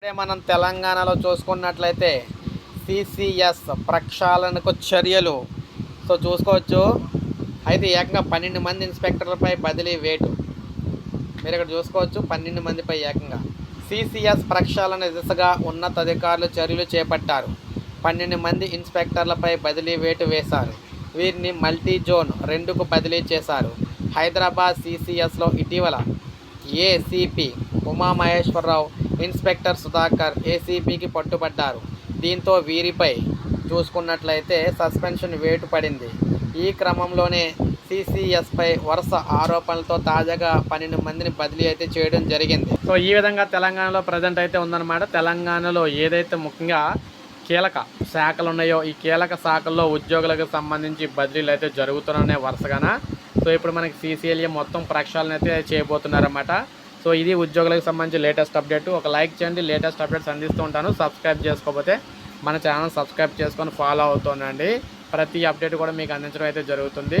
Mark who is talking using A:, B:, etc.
A: ఇప్పుడే మనం తెలంగాణలో చూసుకున్నట్లయితే సిసిఎస్ ప్రక్షాళనకు చర్యలు. సో చూసుకోవచ్చు. అయితే ఏకంగా పన్నెండు మంది ఇన్స్పెక్టర్లపై బదిలీ వేటు. మీరు ఇక్కడ చూసుకోవచ్చు పన్నెండు మందిపై ఏకంగా. సిసిఎస్ ప్రక్షాళన దిశగా ఉన్నతాధికారులు చర్యలు చేపట్టారు. పన్నెండు మంది ఇన్స్పెక్టర్లపై బదిలీ వేటు వేశారు. వీరిని మల్టీ జోన్ రెండుకు బదిలీ చేశారు. హైదరాబాద్ సిసిఎస్లో ఇటీవల ఏసీపీ ఉమామహేశ్వరరావు ఇన్స్పెక్టర్ సుధాకర్ ఏసీపీకి పట్టుబడ్డారు. దీంతో వీరిపై చూసుకున్నట్లయితే సస్పెన్షన్ వేటు పడింది. ఈ క్రమంలోనే సిసిఎస్పై వరుస ఆరోపణలతో తాజాగా పన్నెండు మందిని బదిలీ అయితే చేయడం జరిగింది. సో ఈ విధంగా తెలంగాణలో ప్రజెంట్ అయితే ఉందన్నమాట. తెలంగాణలో ఏదైతే ముఖ్యంగా కీలక శాఖలు ఉన్నాయో ఈ కీలక శాఖల్లో ఉద్యోగులకు సంబంధించి బదిలీలు అయితే జరుగుతున్నాయి వరుసగాన సో ఇప్పుడు మనకి సీసీఎల్ఏ మొత్తం ప్రక్షాళన అయితే చేయబోతున్నారన్నమాట. సో ఇది ఉద్యోగులకు సంబంధించి లేటెస్ట్ అప్డేట్ ఒక లైక్ చేయండి లేటెస్ట్ అప్డేట్స్ అందిస్తూ ఉంటాను. సబ్స్క్రైబ్ చేసుకోకపోతే మన ఛానల్ సబ్స్క్రైబ్ చేసుకొని ఫాలో అవుతుండండి ప్రతి అప్డేట్ కూడా మీకు అందించడం అయితే జరుగుతుంది.